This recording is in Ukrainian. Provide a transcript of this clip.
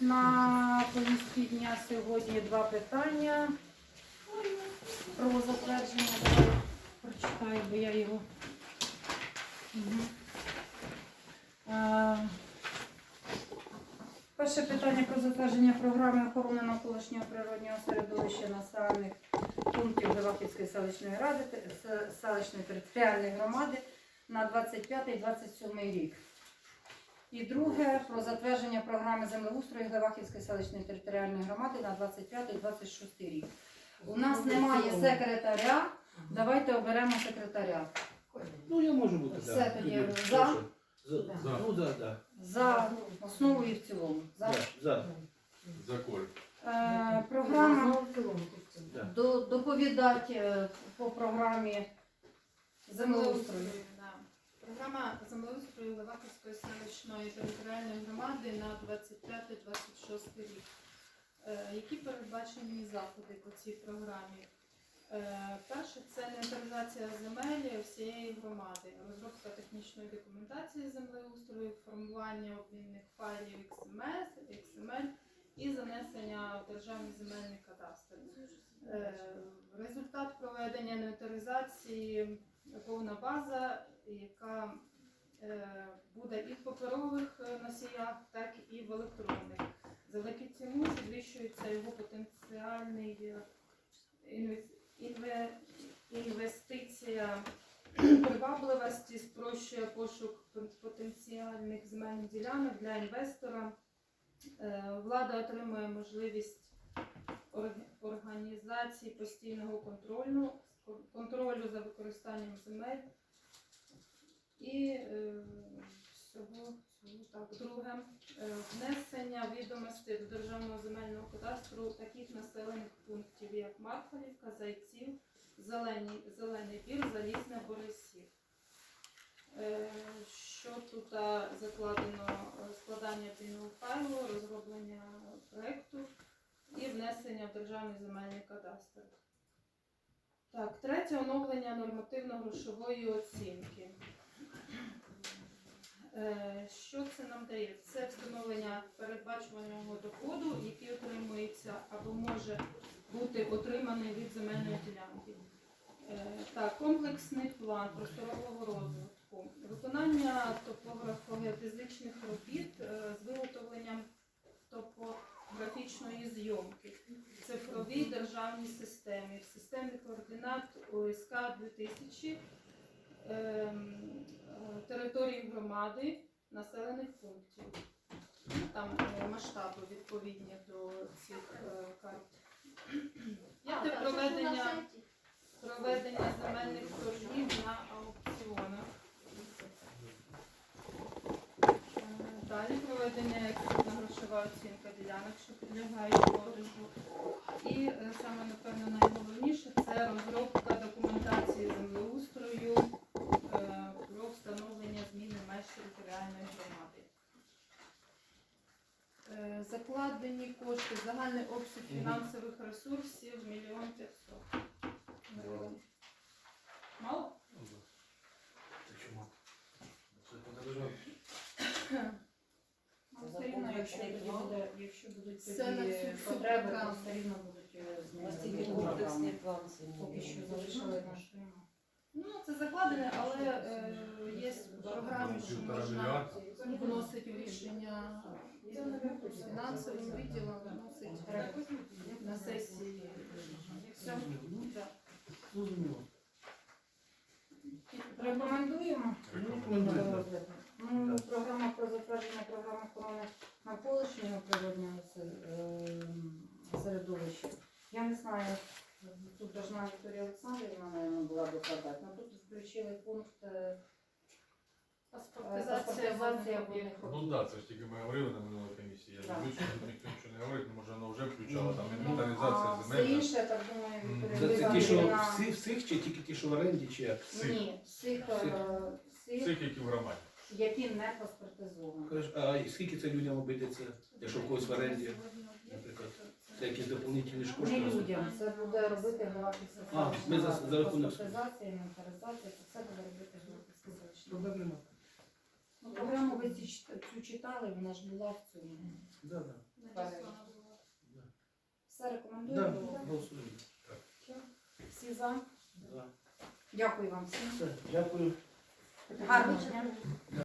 На повістці дня сьогодні два питання про затвердження. Давай прочитаю, бо я його. Мгм. Е, Перше питання про затвердження програми охорони навколишнього природнього середовища населених пунктів Левахівської селищної ради те- селищної територіальної громади на 25-27 рік. І друге про затвердження програми землеустрою Глевахівської селищної територіальної громади на 25-26 рік. У нас немає секретаря. Давайте оберемо секретаря. Ну, я можу бути, Все так. тоді Тоді, за? прошу. За. За. Ну, да, да. За основу і в цілому. За. За. За. Е, програма Да. до, доповідати е, по програмі землеустрою. Програма землеустрою Леваківської селищної територіальної громади на 25-26 рік. Е, Які передбачені заходи по цій програмі? Е, Перше це інвентаризація земель всієї громади, розробка технічної документації землеустрою, формування обмінних файлів XML, XML і занесення в державний земельний кадастр. Е, Результат проведення інвентаризації повна база, яка е, буде і в паперових е, носіях, так і в електронних. За великий підвищується його потенціальний е, інве- інвестиція привабливості, спрощує пошук потенціальних земельних ділянок для інвестора. Влада отримує можливість організації постійного контролю, контролю за використанням земель і е, всього цього так. Друге, е, внесення відомостей до державного земельного кадастру таких населених пунктів, як Марфалівка, Зайців, Зелені, Зелений Бір, Залізне, Борисів. Е, Що тут закладено е, складання пільного файлу, розроблення проєкту і внесення в державний земельний кадастр. Так, третє оновлення нормативно-грошової оцінки. Е, Що це нам дає? Це встановлення передбачуваного доходу, який отримується або може бути отриманий від земельної ділянки. Е, Так, комплексний план просторового розвитку, виконання топографо-геодезичних робіт е, з виготовленням топографічної зйомки цифровій державній системі, в системі координат ОСК 2000 ем, е, території громади населених пунктів. Там е, масштаби відповідні до цих е, карт. П'яте проведення, проведення земельних торгів на аукціонах. Далі проведення грошова оцінка ділянок, що підлягають продажу. І е, саме напевно найголовніше це розробка документації землеустрою е, про встановлення зміни меж територіальної громади. Е, Закладені кошти, загальний обсяг фінансових ресурсів мільйон п'ятсот. Мало? Та чому? Це подорожав. Ну, все рівно, якщо тоді буде, якщо будуть Це на тоді цю потреби, програму. то все рівно будуть е, Настільки змінені комплексний план Поки що залишили нашу. Ну, це закладене, але е, є в програмі, що Півтора можна мільярда. вносити в рішення фінансовим відділом, вносить на сесії. Все. Да. Зрозуміло. Рекомендуємо. Рекомендую. до розгляду. Ну, програма про затвердження програми охорони природнього се- ем, середовища. Я не знаю, тут должна Вікторія Олександрівна, мабуть, була докладати, але тут включили пункт е, Паспортизація водних Ну так, це ж тільки ми говорили на минулій комісії. Я Так. дивлюся, тут ніхто нічого не говорить, ну, може воно вже включало там Ну, а інвентаризація все земель. інше, так думаю, Вікторія Це ті, що Олександрівна. всі, всіх чи тільки ті, що в оренді, чи як? Всіх. Ні, всіх, е, всіх, Цих, які в громаді. Які не паспортизовані. А скільки це людям обійдеться, якщо в когось в оренді, наприклад? Це якісь доповнительні ж кошти? Не людям, це буде робити Галактика А, ми за- за рахунок- Паспортизація, інвентаризація, це все буде робити. Проблем нема. Ну, Програму ви ці чит- цю читали, вона ж була в цьому. Да, да. Все Да, рекомендуємо. голосуємо. Всі за. Да. Дякую вам всім. Все, Дякую. Гарного дня.